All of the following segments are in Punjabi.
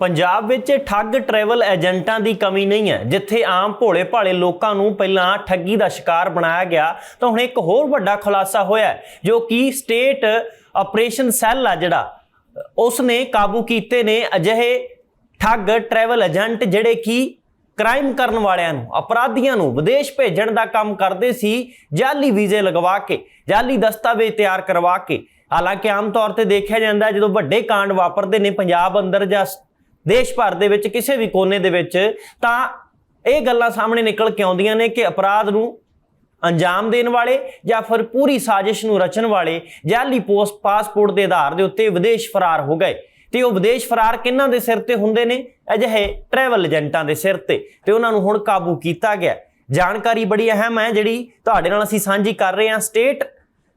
ਪੰਜਾਬ ਵਿੱਚ ਠੱਗ ਟਰੈਵਲ ਏਜੰਟਾਂ ਦੀ ਕਮੀ ਨਹੀਂ ਹੈ। ਜਿੱਥੇ ਆਮ ਭੋਲੇ ਭਾਲੇ ਲੋਕਾਂ ਨੂੰ ਪਹਿਲਾਂ ਠੱਗੀ ਦਾ ਸ਼ਿਕਾਰ ਬਣਾਇਆ ਗਿਆ, ਤਾਂ ਹੁਣ ਇੱਕ ਹੋਰ ਵੱਡਾ ਖੁਲਾਸਾ ਹੋਇਆ ਜੋ ਕਿ ਸਟੇਟ ਆਪਰੇਸ਼ਨ ਸੈੱਲ ਆ ਜਿਹੜਾ ਉਸ ਨੇ ਕਾਬੂ ਕੀਤੇ ਨੇ ਅਜਿਹੇ ਠੱਗ ਟਰੈਵਲ ਏਜੰਟ ਜਿਹੜੇ ਕਿ ਕ੍ਰਾਈਮ ਕਰਨ ਵਾਲਿਆਂ ਨੂੰ, ਅਪਰਾਧੀਆਂ ਨੂੰ ਵਿਦੇਸ਼ ਭੇਜਣ ਦਾ ਕੰਮ ਕਰਦੇ ਸੀ ਜਾਲੀ ਵੀਜ਼ੇ ਲਗਵਾ ਕੇ ਜਾਲੀ ਦਸਤਾਵੇਜ਼ ਤਿਆਰ ਕਰਵਾ ਕੇ। ਹਾਲਾਂਕਿ ਆਮ ਤੌਰ ਤੇ ਦੇਖਿਆ ਜਾਂਦਾ ਜਦੋਂ ਵੱਡੇ ਕਾਂਡ ਵਾਪਰਦੇ ਨੇ, ਪੰਜਾਬ ਅੰਦਰ ਜਾਂ ਦੇਸ਼ ਭਰ ਦੇ ਵਿੱਚ ਕਿਸੇ ਵੀ ਕੋਨੇ ਦੇ ਵਿੱਚ, ਤਾਂ ਇਹ ਗੱਲਾਂ ਸਾਹਮਣੇ ਨਿਕਲ ਕੇ ਆਉਂਦੀਆਂ ਨੇ ਕਿ ਅਪਰਾਧ ਨੂੰ ਅੰਜਾਮ ਦੇਣ ਵਾਲੇ ਜਾਂ ਫਿਰ ਪੂਰੀ ਸਾਜ਼ਿਸ਼ ਨੂੰ ਰਚਣ ਵਾਲੇ ਜਾਲੀ ਪੋਸਟ ਪਾਸਪੋਰਟ ਦੇ ਆਧਾਰ ਦੇ ਉੱਤੇ ਵਿਦੇਸ਼ ਫਰਾਰ ਹੋ ਗਏ। ਤੇ ਉਹ ਵਿਦੇਸ਼ ਫਰਾਰ ਕਿਹਨਾਂ ਦੇ ਸਿਰ ਤੇ ਹੁੰਦੇ ਨੇ? ਅਜਿਹੇ ਟਰੈਵਲ ਏਜੰਟਾਂ ਦੇ ਸਿਰ ਤੇ। ਤੇ ਉਹਨਾਂ ਨੂੰ ਹੁਣ ਕਾਬੂ ਕੀਤਾ ਗਿਆ। ਜਾਣਕਾਰੀ ਬੜੀ ਅਹਿਮ ਹੈ, ਜਿਹੜੀ ਤੁਹਾਡੇ ਨਾਲ ਅਸੀਂ ਸਾਂਝੀ ਕਰ ਰਹੇ ਹਾਂ। ਸਟੇਟ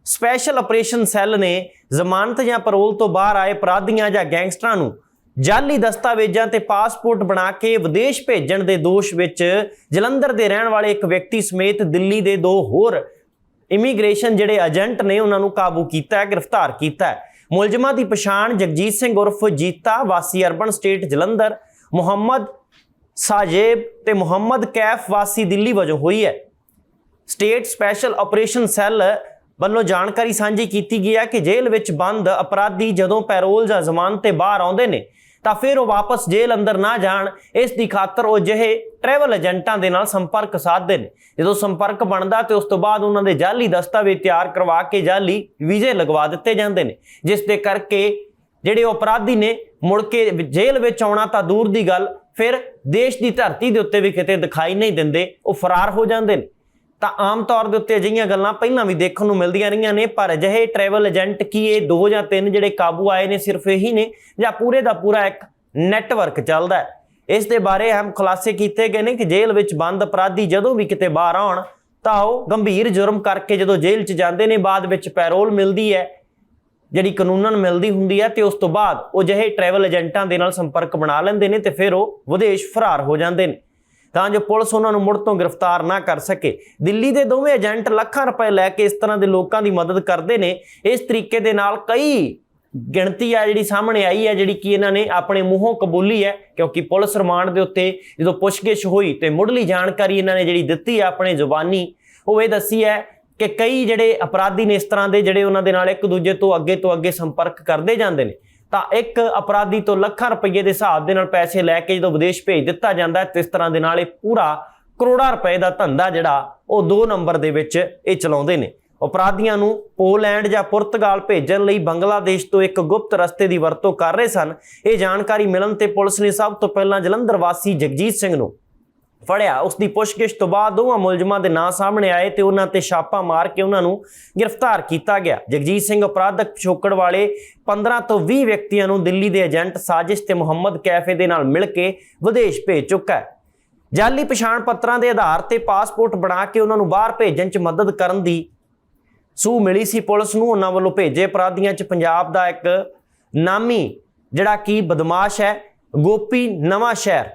ਸਪੈਸ਼ਲ ਆਪਰੇਸ਼ਨ ਸੈੱਲ ਨੇ ਜ਼ਮਾਨਤ ਜਾਂ ਪਰੋਲ ਤੋਂ ਬਾਹਰ ਆਏ ਅਪਰਾਧੀਆਂ ਜਾਂ ਗੈਂਗਸਟਰਾਂ ਨੂੰ ਜਾਲੀ ਦਸਤਾਵੇਜ਼ਾਂ ਤੇ ਪਾਸਪੋਰਟ ਬਣਾ ਕੇ ਵਿਦੇਸ਼ ਭੇਜਣ ਦੇ ਦੋਸ਼ ਵਿੱਚ ਜਲੰਧਰ ਦੇ ਰਹਿਣ ਵਾਲੇ ਇੱਕ ਵਿਅਕਤੀ ਸਮੇਤ ਦਿੱਲੀ ਦੇ ਦੋ ਹੋਰ ਇਮੀਗ੍ਰੇਸ਼ਨ ਜਿਹੜੇ ਏਜੰਟ ਨੇ ਉਹਨਾਂ ਨੂੰ ਕਾਬੂ ਕੀਤਾ ਹੈ, ਗ੍ਰਿਫਤਾਰ ਕੀਤਾ ਹੈ। ਮੁਲਜ਼ਮਾਂ ਦੀ ਪਛਾਣ ਜਗਜੀਤ ਸਿੰਘ ਉਰਫ ਜੀਤਾ, ਵਾਸੀ ਅਰਬਨ ਸਟੇਟ ਜਲੰਧਰ, ਮੁਹੰਮਦ ਸਾਜੇਬ ਤੇ ਮੁਹੰਮਦ ਕੈਫ, ਵਾਸੀ ਦਿੱਲੀ ਵਜੋਂ ਹੋਈ ਹੈ। ਸਟੇਟ ਸਪੈਸ਼ਲ ਆਪਰੇਸ਼ਨ ਸੈੱਲ ਵੱਲੋਂ ਜਾਣਕਾਰੀ ਸਾਂਝੀ ਕੀਤੀ ਗਈ ਹੈ ਕਿ ਜੇਲ੍ਹ ਵਿੱਚ ਬੰਦ ਅਪਰਾਧੀ ਜਦੋਂ ਪੈਰੋਲ ਜਾਂ ਜ਼ਮਾਨਤ ਤੇ ਬਾਹਰ ਆਉਂਦੇ ਨੇ ਤਾਂ ਫਿਰ ਉਹ ਵਾਪਸ ਜੇਲ੍ਹ ਅੰਦਰ ਨਾ ਜਾਣ। ਇਸ ਦੀ ਖਾਤਰ ਉਹ ਜਿਹੇ ਟਰੈਵਲ ਏਜੰਟਾਂ ਦੇ ਨਾਲ ਸੰਪਰਕ ਸਾਧਦੇ ਨੇ। ਜਦੋਂ ਸੰਪਰਕ ਬਣਦਾ ਤੇ ਉਸ ਤੋਂ ਬਾਅਦ ਉਹਨਾਂ ਦੇ ਜਾਲੀ ਦਸਤਾਵੇਜ਼ ਤਿਆਰ ਕਰਵਾ ਕੇ ਜਾਲੀ ਵੀਜ਼ੇ ਲਗਵਾ ਦਿੱਤੇ ਜਾਂਦੇ ਨੇ। ਜਿਸ ਦੇ ਕਰਕੇ ਜਿਹੜੇ ਉਹ ਅਪਰਾਧੀ ਨੇ, ਮੁੜ ਕੇ ਜੇਲ੍ਹ ਵਿੱਚ ਆਉਣਾ ਤਾਂ ਦੂਰ ਦੀ ਗੱਲ, ਫਿਰ ਦੇਸ਼ ਦੀ ਧਰਤੀ ਦੇ ਉੱਤੇ ਵੀ ਕਿਤੇ ਦਿਖਾਈ ਨਹੀਂ ਦਿੰਦੇ, ਉਹ ਫਰਾਰ ਹੋ ਜਾਂਦੇ ਨੇ। ਤਾਂ ਆਮ ਤੌਰ ਦੇ ਉੱਤੇ ਅਜਿਹੀਆਂ ਗੱਲਾਂ ਪਹਿਲਾਂ ਵੀ ਦੇਖਣ ਨੂੰ ਮਿਲਦੀਆਂ ਰਹੀਆਂ ਨੇ, ਪਰ ਅਜਿਹੇ ਟਰੈਵਲ ਏਜੰਟ ਕੀ ਇਹ ਦੋ ਜਾਂ ਤਿੰਨ ਜਿਹੜੇ ਕਾਬੂ ਆਏ ਨੇ ਸਿਰਫ ਇਹੀ ਨੇ ਜਾਂ ਪੂਰੇ ਦਾ ਪੂਰਾ ਇੱਕ ਨੈਟਵਰਕ ਚੱਲਦਾ ਹੈ? ਇਸ ਦੇ ਬਾਰੇ ਅਹਿਮ ਖੁਲਾਸੇ ਕੀਤੇ ਗਏ ਨੇ ਕਿ ਜੇਲ੍ਹ ਵਿੱਚ ਬੰਦ ਅਪਰਾਧੀ ਜਦੋਂ ਵੀ ਕਿਤੇ ਬਾਹਰ ਆਉਣ, ਤਾਂ ਉਹ ਗੰਭੀਰ ਜੁਰਮ ਕਰਕੇ ਜਦੋਂ ਜੇਲ੍ਹ 'ਚ ਜਾਂਦੇ ਨੇ, ਬਾਅਦ ਵਿੱਚ ਪੈਰੋਲ ਮਿਲਦੀ ਹੈ, ਜਿਹੜੀ ਕਾਨੂੰਨਨ ਮਿਲਦੀ ਹੁੰਦੀ ਹੈ ਤੇ ਉਸ ਤੋਂ ਬਾਅਦ ਉਹ ਜਿਹੇ ਟਰੈਵਲ ਏਜੰਟਾਂ ਦੇ ਨਾਲ ਸੰਪਰਕ ਬਣਾ ਲੈਂਦੇ ਨੇ ਤੇ ਫਿਰ ਉਹ ਵਿਦੇਸ਼ ਫਰਾਰ ਹੋ ਜਾਂਦੇ ਨੇ। ਤਾਂ ਜੋ ਪੁਲਿਸ ਉਹਨਾਂ ਨੂੰ ਮੁੜ ਤੋਂ ਗ੍ਰਿਫਤਾਰ ਨਾ ਕਰ ਸਕੇ। ਦਿੱਲੀ ਦੇ ਦੋਵੇਂ ਏਜੰਟ ਲੱਖਾਂ ਰੁਪਏ ਲੈ ਕੇ ਇਸ ਤਰ੍ਹਾਂ ਦੇ ਲੋਕਾਂ ਦੀ ਮਦਦ ਕਰਦੇ ਨੇ। ਇਸ ਤਰੀਕੇ ਦੇ ਨਾਲ ਕਈ ਗਿਣਤੀ ਆ ਜਿਹੜੀ ਸਾਹਮਣੇ ਆਈ ਹੈ, ਜਿਹੜੀ ਕਿ ਇਹਨਾਂ ਨੇ ਆਪਣੇ ਮੂੰਹੋਂ ਕਬੂਲੀ ਹੈ, ਕਿਉਂਕਿ ਪੁਲਿਸ ਰਿਮਾਂਡ ਦੇ ਉੱਤੇ ਜਦੋਂ ਪੁੱਛਗਿੱਛ ਹੋਈ ਤੇ ਮੁੱਢਲੀ ਜਾਣਕਾਰੀ ਇਹਨਾਂ ਨੇ ਜਿਹੜੀ ਦਿੱਤੀ ਹੈ ਆਪਣੇ ਜ਼ੁਬਾਨੀ, ਉਹ ਇਹ ਦੱਸੀ ਹੈ ਕਿ ਕਈ ਜਿਹੜੇ ਅਪਰਾਧੀ ਨੇ ਇਸ ਤਰ੍ਹਾਂ ਦੇ ਜਿਹੜੇ ਉਹਨਾਂ ਦੇ ਨਾਲ ਇੱਕ ਦੂਜੇ ਤੋਂ ਅੱਗੇ ਤੋਂ ਅੱਗੇ ਸੰਪਰਕ ਕਰਦੇ ਜਾਂਦੇ ਨੇ। ਤਾਂ ਇੱਕ ਅਪਰਾਧੀ ਤੋਂ ਲੱਖਾਂ ਰੁਪਏ ਦੇ ਹਿਸਾਬ ਦੇ ਨਾਲ ਪੈਸੇ ਲੈ ਕੇ ਜਦੋਂ ਵਿਦੇਸ਼ ਭੇਜ ਦਿੱਤਾ ਜਾਂਦਾ ਹੈ ਇਸ ਤਰ੍ਹਾਂ ਦੇ ਨਾਲ ਇਹ ਪੂਰਾ ਕਰੋੜਾਂ ਰੁਪਏ ਦਾ ਧੰਦਾ ਜਿਹੜਾ ਉਹ 2 ਨੰਬਰ ਦੇ ਵਿੱਚ ਇਹ ਚਲਾਉਂਦੇ ਨੇ। ਅਪਰਾਧੀਆਂ ਨੂੰ ਪੋਲੈਂਡ ਜਾਂ ਪੁਰਤਗਾਲ ਭੇਜਣ ਲਈ ਬੰਗਲਾਦੇਸ਼ ਤੋਂ ਇੱਕ ਗੁਪਤ ਰਸਤੇ ਦੀ ਵਰਤੋਂ ਕਰ ਰਹੇ ਸਨ। ਇਹ ਜਾਣਕਾਰੀ ਮਿਲਣ ਤੇ ਪੁਲਿਸ ਨੇ ਸਭ ਤੋਂ ਪਹਿਲਾਂ ਜਲੰਧਰ ਵਾਸੀ ਜਗਜੀਤ ਸਿੰਘ ਨੂੰ ਫੜਿਆ। ਉਸ ਦੀ ਪੁੱਛਗਿੱਛ ਤੋਂ ਬਾਅਦ ਦੋਵਾਂ ਮੁਲਜ਼ਮਾਂ ਦੇ ਨਾਂ ਸਾਹਮਣੇ ਆਏ ਤੇ ਉਹਨਾਂ ਤੇ ਛਾਪਾ ਮਾਰ ਕੇ ਉਹਨਾਂ ਨੂੰ ਗ੍ਰਿਫਤਾਰ ਕੀਤਾ ਗਿਆ। ਜਗਜੀਤ ਸਿੰਘ ਅਪਰਾਧਕ ਪਿਛੋਕੜ ਵਾਲੇ 15 ਤੋਂ 20 ਵਿਅਕਤੀਆਂ ਨੂੰ ਦਿੱਲੀ ਦੇ ਏਜੰਟ ਸਾਜ਼ਿਸ਼ ਤੇ ਮੁਹੰਮਦ ਕੈਫੇ ਦੇ ਨਾਲ ਮਿਲ ਕੇ ਵਿਦੇਸ਼ ਭੇਜ ਚੁੱਕਾ ਹੈ। ਜਾਲੀ ਪਛਾਣ ਪੱਤਰਾਂ ਦੇ ਆਧਾਰ ਤੇ ਪਾਸਪੋਰਟ ਬਣਾ ਕੇ ਉਹਨਾਂ ਨੂੰ ਬਾਹਰ ਭੇਜਣ 'ਚ ਮਦਦ ਕਰਨ ਦੀ ਸੂ ਮਿਲੀ ਸੀ। ਪੁਲਿਸ ਨੂੰ ਉਹਨਾਂ ਵੱਲੋਂ ਭੇਜੇ ਅਪਰਾਧੀਆਂ 'ਚ ਪੰਜਾਬ ਦਾ ਇੱਕ ਨਾਮੀ, ਜਿਹੜਾ ਕਿ ਬਦਮਾਸ਼ ਹੈ, ਗੋਪੀ ਨਵਾਂ ਸ਼ਹਿਰ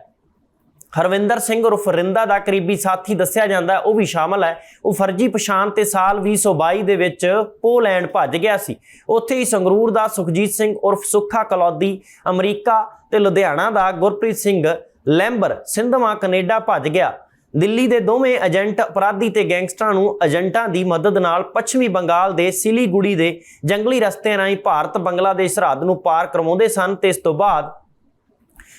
ਹਰਵਿੰਦਰ ਸਿੰਘ ਉਰਫ ਰਿੰਦਾ ਦਾ ਕਰੀਬੀ ਸਾਥੀ ਦੱਸਿਆ ਜਾਂਦਾ, ਉਹ ਵੀ ਸ਼ਾਮਲ ਹੈ। ਉਹ ਫਰਜ਼ੀ ਪਛਾਣ ਤੇ ਸਾਲ 2022 ਦੇ ਵਿੱਚ ਪੋਲੈਂਡ ਭੱਜ ਗਿਆ ਸੀ। ਉੱਥੇ ਹੀ ਸੰਗਰੂਰ ਦਾ ਸੁਖਜੀਤ ਸਿੰਘ ਉਰਫ ਸੁੱਖਾ ਕਲੌਦੀ, ਅਮਰੀਕਾ ਤੇ ਲੁਧਿਆਣਾ ਦਾ ਗੁਰਪ੍ਰੀਤ ਸਿੰਘ ਲੈਂਬਰ ਸਿੰਧਵਾ ਕੈਨੇਡਾ ਭੱਜ ਗਿਆ। ਦਿੱਲੀ ਦੇ ਦੋਵੇਂ ਏਜੰਟ ਅਪਰਾਧੀ ਤੇ ਗੈਂਗਸਟਰਾਂ ਨੂੰ ਏਜੰਟਾਂ ਦੀ ਮਦਦ ਨਾਲ ਪੱਛਮੀ ਬੰਗਾਲ ਦੇ ਸਿਲੀਗੁੜੀ ਦੇ ਜੰਗਲੀ ਰਸਤਿਆਂ ਰਾਹੀਂ ਭਾਰਤ, ਬੰਗਲਾਦੇਸ਼ ਸਰਹੱਦ ਨੂੰ ਪਾਰ ਕਰਵਾਉਂਦੇ ਸਨ ਤੇ ਇਸ ਤੋਂ ਬਾਅਦ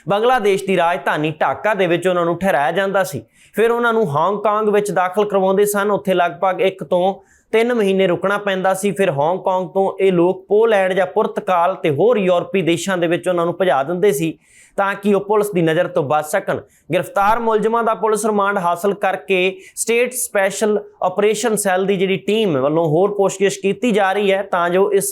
ਬੰਗਲਾਦੇਸ਼ ਦੀ ਰਾਜਧਾਨੀ ਢਾਕਾ ਦੇ ਵਿੱਚ ਉਹਨਾਂ ਨੂੰ ਠਹਿਰਾਇਆ ਜਾਂਦਾ ਸੀ। ਫਿਰ ਉਹਨਾਂ ਨੂੰ ਹਾਂਗਕਾਂਗ ਵਿੱਚ ਦਾਖਲ ਕਰਵਾਉਂਦੇ ਸਨ। ਉੱਥੇ ਲਗਭਗ 1 ਤੋਂ 3 ਮਹੀਨੇ ਰੁਕਣਾ ਪੈਂਦਾ ਸੀ। ਫਿਰ ਹਾਂਗਕਾਂਗ ਤੋਂ ਇਹ ਲੋਕ ਪੋਲੈਂਡ ਜਾਂ ਪੁਰਤਗਾਲ ਤੇ ਹੋਰ ਯੂਰਪੀ ਦੇਸ਼ਾਂ ਦੇ ਵਿੱਚ ਉਹਨਾਂ ਨੂੰ ਭਜਾ ਦਿੰਦੇ ਸੀ ਤਾਂ ਕਿ ਉਹ ਪੁਲਿਸ ਦੀ ਨਜ਼ਰ ਤੋਂ ਬਚ ਸਕਣ। ਗ੍ਰਿਫਤਾਰ ਮੁਲਜ਼ਮਾਂ ਦਾ ਪੁਲਿਸ ਰਿਮਾਂਡ ਹਾਸਲ ਕਰਕੇ ਸਟੇਟ ਸਪੈਸ਼ਲ ਆਪਰੇਸ਼ਨ ਸੈੱਲ ਦੀ ਜਿਹੜੀ ਟੀਮ ਵੱਲੋਂ ਹੋਰ ਪੁੱਛਗਿੱਛ ਕੀਤੀ ਜਾ ਰਹੀ ਹੈ ਤਾਂ ਜੋ ਇਸ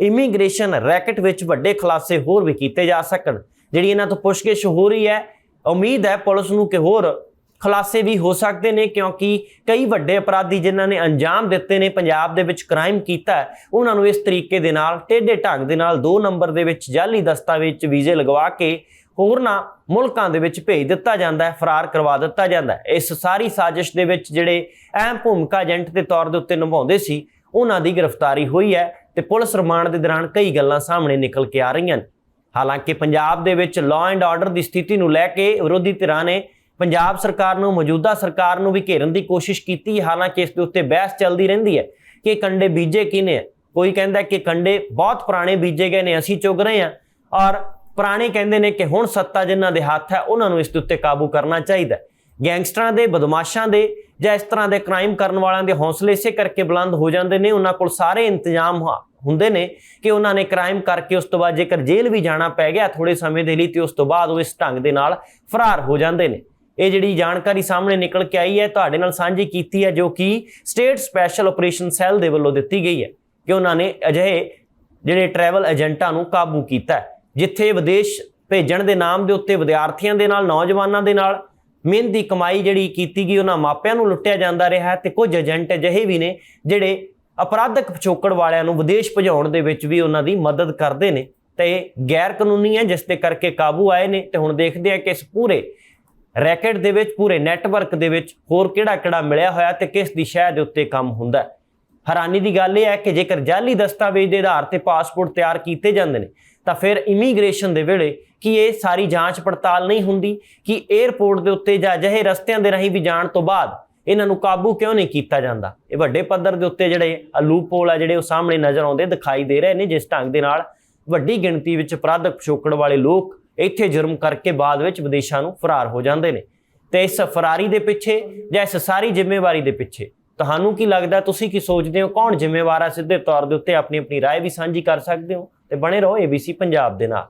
ਇਮੀਗ੍ਰੇਸ਼ਨ ਰੈਕਟ ਵਿੱਚ ਵੱਡੇ ਖੁਲਾਸੇ ਹੋਰ ਵੀ ਕੀਤੇ ਜਾ ਸਕਣ। ਜਿਹੜੀ ਇਹਨਾਂ ਤੋਂ ਪੁੱਛਗਿੱਛ ਹੋ ਰਹੀ ਹੈ, ਉਮੀਦ ਹੈ ਪੁਲਿਸ ਨੂੰ ਕਿ ਹੋਰ ਖੁਲਾਸੇ ਵੀ ਹੋ ਸਕਦੇ ਨੇ, ਕਿਉਂਕਿ ਕਈ ਵੱਡੇ ਅਪਰਾਧੀ ਜਿਨ੍ਹਾਂ ਨੇ ਅੰਜਾਮ ਦਿੱਤੇ ਨੇ, ਪੰਜਾਬ ਦੇ ਵਿੱਚ ਕ੍ਰਾਈਮ ਕੀਤਾ ਉਹਨਾਂ ਨੂੰ ਇਸ ਤਰੀਕੇ ਦੇ ਨਾਲ, ਟੇਢੇ ਢੰਗ ਦੇ ਨਾਲ 2 ਨੰਬਰ ਦੇ ਵਿੱਚ ਜਾਲੀ ਦਸਤਾਵੇਜ਼ 'ਚ ਵੀਜ਼ੇ ਲਗਵਾ ਕੇ ਹੋਰਨਾਂ ਮੁਲਕਾਂ ਦੇ ਵਿੱਚ ਭੇਜ ਦਿੱਤਾ ਜਾਂਦਾ ਹੈ, ਫਰਾਰ ਕਰਵਾ ਦਿੱਤਾ ਜਾਂਦਾ ਹੈ। ਇਸ ਸਾਰੀ ਸਾਜ਼ਿਸ਼ ਦੇ ਵਿੱਚ ਜਿਹੜੇ ਅਹਿਮ ਭੂਮਿਕਾ ਏਜੰਟ ਦੇ ਤੌਰ ਦੇ ਉੱਤੇ ਨਿਭਾਉਂਦੇ ਸੀ, ਉਹਨਾਂ ਦੀ ਗ੍ਰਿਫਤਾਰੀ ਹੋਈ ਹੈ ਤੇ ਪੁਲਿਸ ਰਿਮਾਂਡ ਦੇ ਦੌਰਾਨ ਕਈ ਗੱਲਾਂ ਸਾਹਮਣੇ ਨਿਕਲ ਕੇ ਆ ਰਹੀਆਂ ਨੇ। ਹਾਲਾਂਕਿ ਪੰਜਾਬ ਦੇ ਵਿੱਚ ਲਾਅ ਐਂਡ ਆਰਡਰ ਦੀ ਸਥਿਤੀ ਨੂੰ ਲੈ ਕੇ ਵਿਰੋਧੀ ਧਿਰਾਂ ਨੇ ਪੰਜਾਬ ਸਰਕਾਰ ਨੂੰ, ਮੌਜੂਦਾ ਸਰਕਾਰ ਨੂੰ ਵੀ ਘੇਰਨ ਦੀ ਕੋਸ਼ਿਸ਼ ਕੀਤੀ। ਹਾਲਾਂਕਿ ਇਸ ਦੇ ਉੱਤੇ ਬਹਿਸ ਚੱਲਦੀ ਰਹਿੰਦੀ ਹੈ ਕਿ ਕੰਡੇ ਬੀਜੇ ਕਿਨੇ ਹੈ ਕੋਈ ਕਹਿੰਦਾ ਕਿ ਕੰਡੇ ਬਹੁਤ ਪੁਰਾਣੇ ਬੀਜੇ ਗਏ ਨੇ, ਅਸੀਂ ਚੁਗ ਰਹੇ ਹਾਂ। ਔਰ ਪੁਰਾਣੇ ਕਹਿੰਦੇ ਨੇ ਕਿ ਹੁਣ ਸੱਤਾ ਜਿਨ੍ਹਾਂ ਦੇ ਹੱਥ ਹੈ, ਉਹਨਾਂ ਨੂੰ ਇਸ ਦੇ ਉੱਤੇ ਕਾਬੂ ਕਰਨਾ ਚਾਹੀਦਾ ਗੈਂਗਸਟਰਾਂ ਦੇ, ਬਦਮਾਸ਼ਾਂ ਦੇ ਜਾਂ ਇਸ ਤਰ੍ਹਾਂ ਦੇ ਕ੍ਰਾਈਮ ਕਰਨ ਵਾਲਿਆਂ ਦੇ ਹੌਸਲੇ ਇਸੇ ਕਰਕੇ ਬੁਲੰਦ ਹੋ ਜਾਂਦੇ ਨੇ, ਉਹਨਾਂ ਕੋਲ ਸਾਰੇ ਇੰਤਜ਼ਾਮ ਹੁੰਦੇ ਨੇ ਕਿ ਉਹਨਾਂ ਨੇ ਕ੍ਰਾਈਮ ਕਰਕੇ ਉਸ ਤੋਂ ਬਾਅਦ ਜੇਕਰ ਜੇਲ੍ਹ ਵੀ ਜਾਣਾ ਪੈ ਗਿਆ ਥੋੜੇ ਸਮੇਂ ਦੇ ਲਈ ਤੇ ਉਸ ਤੋਂ ਬਾਅਦ ਉਹ ਇਸ ਢੰਗ ਦੇ ਨਾਲ ਫਰਾਰ ਹੋ ਜਾਂਦੇ ਨੇ। ਇਹ ਜਿਹੜੀ ਜਾਣਕਾਰੀ ਸਾਹਮਣੇ ਨਿਕਲ ਕੇ ਆਈ ਹੈ, ਤੁਹਾਡੇ ਨਾਲ ਸਾਂਝੀ ਕੀਤੀ ਹੈ ਜੋ ਕਿ ਸਟੇਟ ਸਪੈਸ਼ਲ ਆਪਰੇਸ਼ਨ ਸੈੱਲ ਦੇ ਵੱਲੋਂ ਦਿੱਤੀ ਗਈ ਹੈ ਕਿ ਉਹਨਾਂ ਨੇ ਅਜਿਹੇ ਜਿਹੜੇ ਟਰੈਵਲ ਏਜੰਟਾਂ ਨੂੰ ਕਾਬੂ ਕੀਤਾ ਜਿੱਥੇ ਵਿਦੇਸ਼ ਭੇਜਣ ਦੇ ਨਾਮ ਦੇ ਉੱਤੇ ਵਿਦਿਆਰਥੀਆਂ ਦੇ ਨਾਲ, ਨੌਜਵਾਨਾਂ ਦੇ ਨਾਲ ਮਿਹਨਤ ਦੀ ਕਮਾਈ ਜਿਹੜੀ ਕੀਤੀ ਗਈ, ਉਹਨਾਂ ਮਾਪਿਆਂ ਨੂੰ ਲੁੱਟਿਆ ਜਾਂਦਾ ਰਿਹਾ ਹੈ ਤੇ ਕੁਝ ਏਜੰਟ ਅਜਿਹੇ ਵੀ ਨੇ ਜਿਹੜੇ ਅਪਰਾਧਕ ਪਿਛੋਕੜ ਵਾਲਿਆਂ ਨੂੰ ਵਿਦੇਸ਼ ਭਜਾਉਣ ਦੇ ਵਿੱਚ ਵੀ ਉਹਨਾਂ ਦੀ ਮਦਦ ਕਰਦੇ ਨੇ ਤੇ ਇਹ ਗੈਰ ਕਾਨੂੰਨੀ ਹੈ, ਜਿਸ ਦੇ ਕਰਕੇ ਕਾਬੂ ਆਏ ਨੇ ਤੇ ਹੁਣ ਦੇਖਦੇ ਆ ਕਿ ਇਸ ਪੂਰੇ ਰੈਕਟ ਦੇ ਵਿੱਚ, ਪੂਰੇ ਨੈਟਵਰਕ ਦੇ ਵਿੱਚ ਹੋਰ ਕਿਹੜਾ ਕਿਹੜਾ ਮਿਲਿਆ ਹੋਇਆ ਤੇ ਕਿਸ ਦੀ ਸ਼ਹਿ ਦੇ ਉੱਤੇ ਕੰਮ ਹੁੰਦਾ ਹੈ। ਹੈਰਾਨੀ ਦੀ ਗੱਲ ਇਹ ਹੈ ਕਿ ਜੇਕਰ ਜਾਲੀ ਦਸਤਾਵੇਜ਼ ਦੇ ਆਧਾਰ ਤੇ ਪਾਸਪੋਰਟ ਤਿਆਰ ਕੀਤੇ ਜਾਂਦੇ ਨੇ, ਤਾਂ ਫਿਰ ਇਮੀਗ੍ਰੇਸ਼ਨ ਦੇ ਵੇਲੇ ਕੀ ਇਹ ਸਾਰੀ ਜਾਂਚ ਪੜਤਾਲ ਨਹੀਂ ਹੁੰਦੀ? ਕਿ 에ਅਰਪੋਰਟ ਦੇ ਉੱਤੇ ਜਾਂ ਅਜਿਹੇ ਰਸਤਿਆਂ ਦੇ ਰਾਹੀਂ ਵੀ ਜਾਣ ਤੋਂ ਬਾਅਦ ਇਹਨਾਂ ਨੂੰ ਕਾਬੂ ਕਿਉਂ ਨਹੀਂ ਕੀਤਾ ਜਾਂਦਾ ਇਹ ਵੱਡੇ ਪੱਧਰ ਦੇ ਉੱਤੇ ਜਿਹੜੇ ਲੂਪਹੋਲ ਆ ਜਿਹੜੇ ਉਹ ਸਾਹਮਣੇ ਨਜ਼ਰ ਆਉਂਦੇ ਦਿਖਾਈ ਦੇ ਰਹੇ ਨੇ ਜਿਸ ਢੰਗ ਦੇ ਨਾਲ ਵੱਡੀ ਗਿਣਤੀ ਵਿੱਚ ਅਪਰਾਧਕ ਪਿਛੋਕੜ ਵਾਲੇ ਲੋਕ ਇੱਥੇ ਜੁਰਮ ਕਰਕੇ ਬਾਅਦ ਵਿੱਚ ਵਿਦੇਸ਼ਾਂ ਨੂੰ ਫਰਾਰ ਹੋ ਜਾਂਦੇ ਨੇ ਤੇ ਇਸ ਫਰਾਰੀ ਦੇ ਪਿੱਛੇ ਜਾਂ ਇਸ ਸਾਰੀ ਜ਼ਿੰਮੇਵਾਰੀ ਦੇ ਪਿੱਛੇ ਤੁਹਾਨੂੰ ਕੀ ਲੱਗਦਾ ਤੁਸੀਂ ਕੀ ਸੋਚਦੇ ਹੋ ਕੌਣ ਜ਼ਿੰਮੇਵਾਰ ਹੈ ਸਿੱਧੇ ਤੌਰ ਦੇ ਉੱਤੇ ਆਪਣੀ ਆਪਣੀ رائے ਵੀ ਸਾਂਝੀ ਕਰ ਸਕਦੇ ਹੋ ਤੇ ਬਣੇ ਰਹੋ ABC ਪੰਜਾਬ ਦੇ ਨਾਲ